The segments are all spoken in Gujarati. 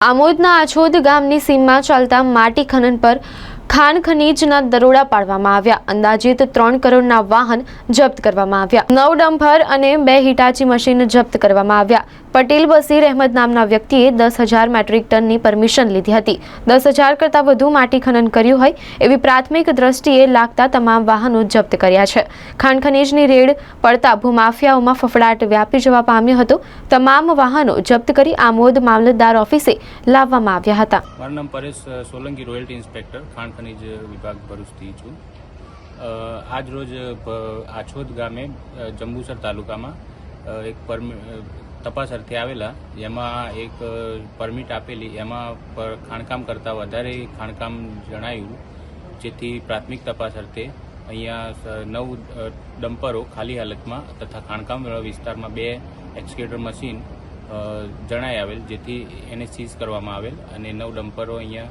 આમોદના આછોદ ગામની સીમમાં ચાલતા માટી ખનન પર ખાણ ખનીજના દરોડા પાડવામાં આવ્યા. અંદાજિત ત્રણ કરોડના વાહન જપ્ત કરવામાં આવ્યા. નવ ડમ્ફર અને બે હિટાચી મશીન જપ્ત કરવામાં આવ્યા. પટેલ બસીર અહેમદ નામના વ્યક્તિએ દસ હજાર મેટ્રિક ટનની પરમિશન લીધી હતી. દસ હજાર કરતાં વધુ માટી ખનન કર્યું હોય એવી પ્રાથમિક દ્રષ્ટિએ લાગતા તમામ વાહનો જપ્ત કર્યા છે. ખાણ ખનીજની રેડ પડતા ભૂમાફિયાઓમાં ફફડાટ વ્યાપી જવા પામ્યો હતો. તમામ વાહનો જપ્ત કરી આમોદ મામલતદાર ઓફિસે લાવવામાં આવ્યા હતા. સોલંકી, રોયલ્ટી ઇન્સ્પેક્ટર ખાણ ખનીજ વિભાગ ભરૂચથી છું. આજરોજ આજ રોજ આછોદ ગામે જંબુસર તાલુકામાં એક તપાસ અર્થે આવેલા, જેમાં એક પરમિટ આપેલી, એમાં પર ખાણકામ કરતાં વધારે ખાણકામ જણાયું, જેથી પ્રાથમિક તપાસ અર્થે અહીંયા નવ ડમ્પરો ખાલી હાલતમાં તથા ખાણકામ વિસ્તારમાં બે એક્સકેટર મશીન જણાઈ આવેલ, જેથી એને સીઝ કરવામાં આવેલ અને નવ ડમ્પરો અહીંયા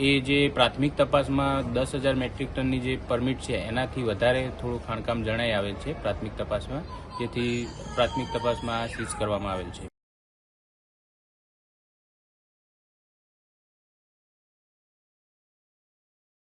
એ જે પ્રાથમિક તપાસમાં દસ હજાર મેટ્રિક ટનની જે પરમિટ છે, એનાથી વધારે થોડું ખાણકામ જણાઈ આવેલ છે પ્રાથમિક તપાસમાં, જેથી પ્રાથમિક તપાસમાં સીઝ કરવામાં આવેલ છે.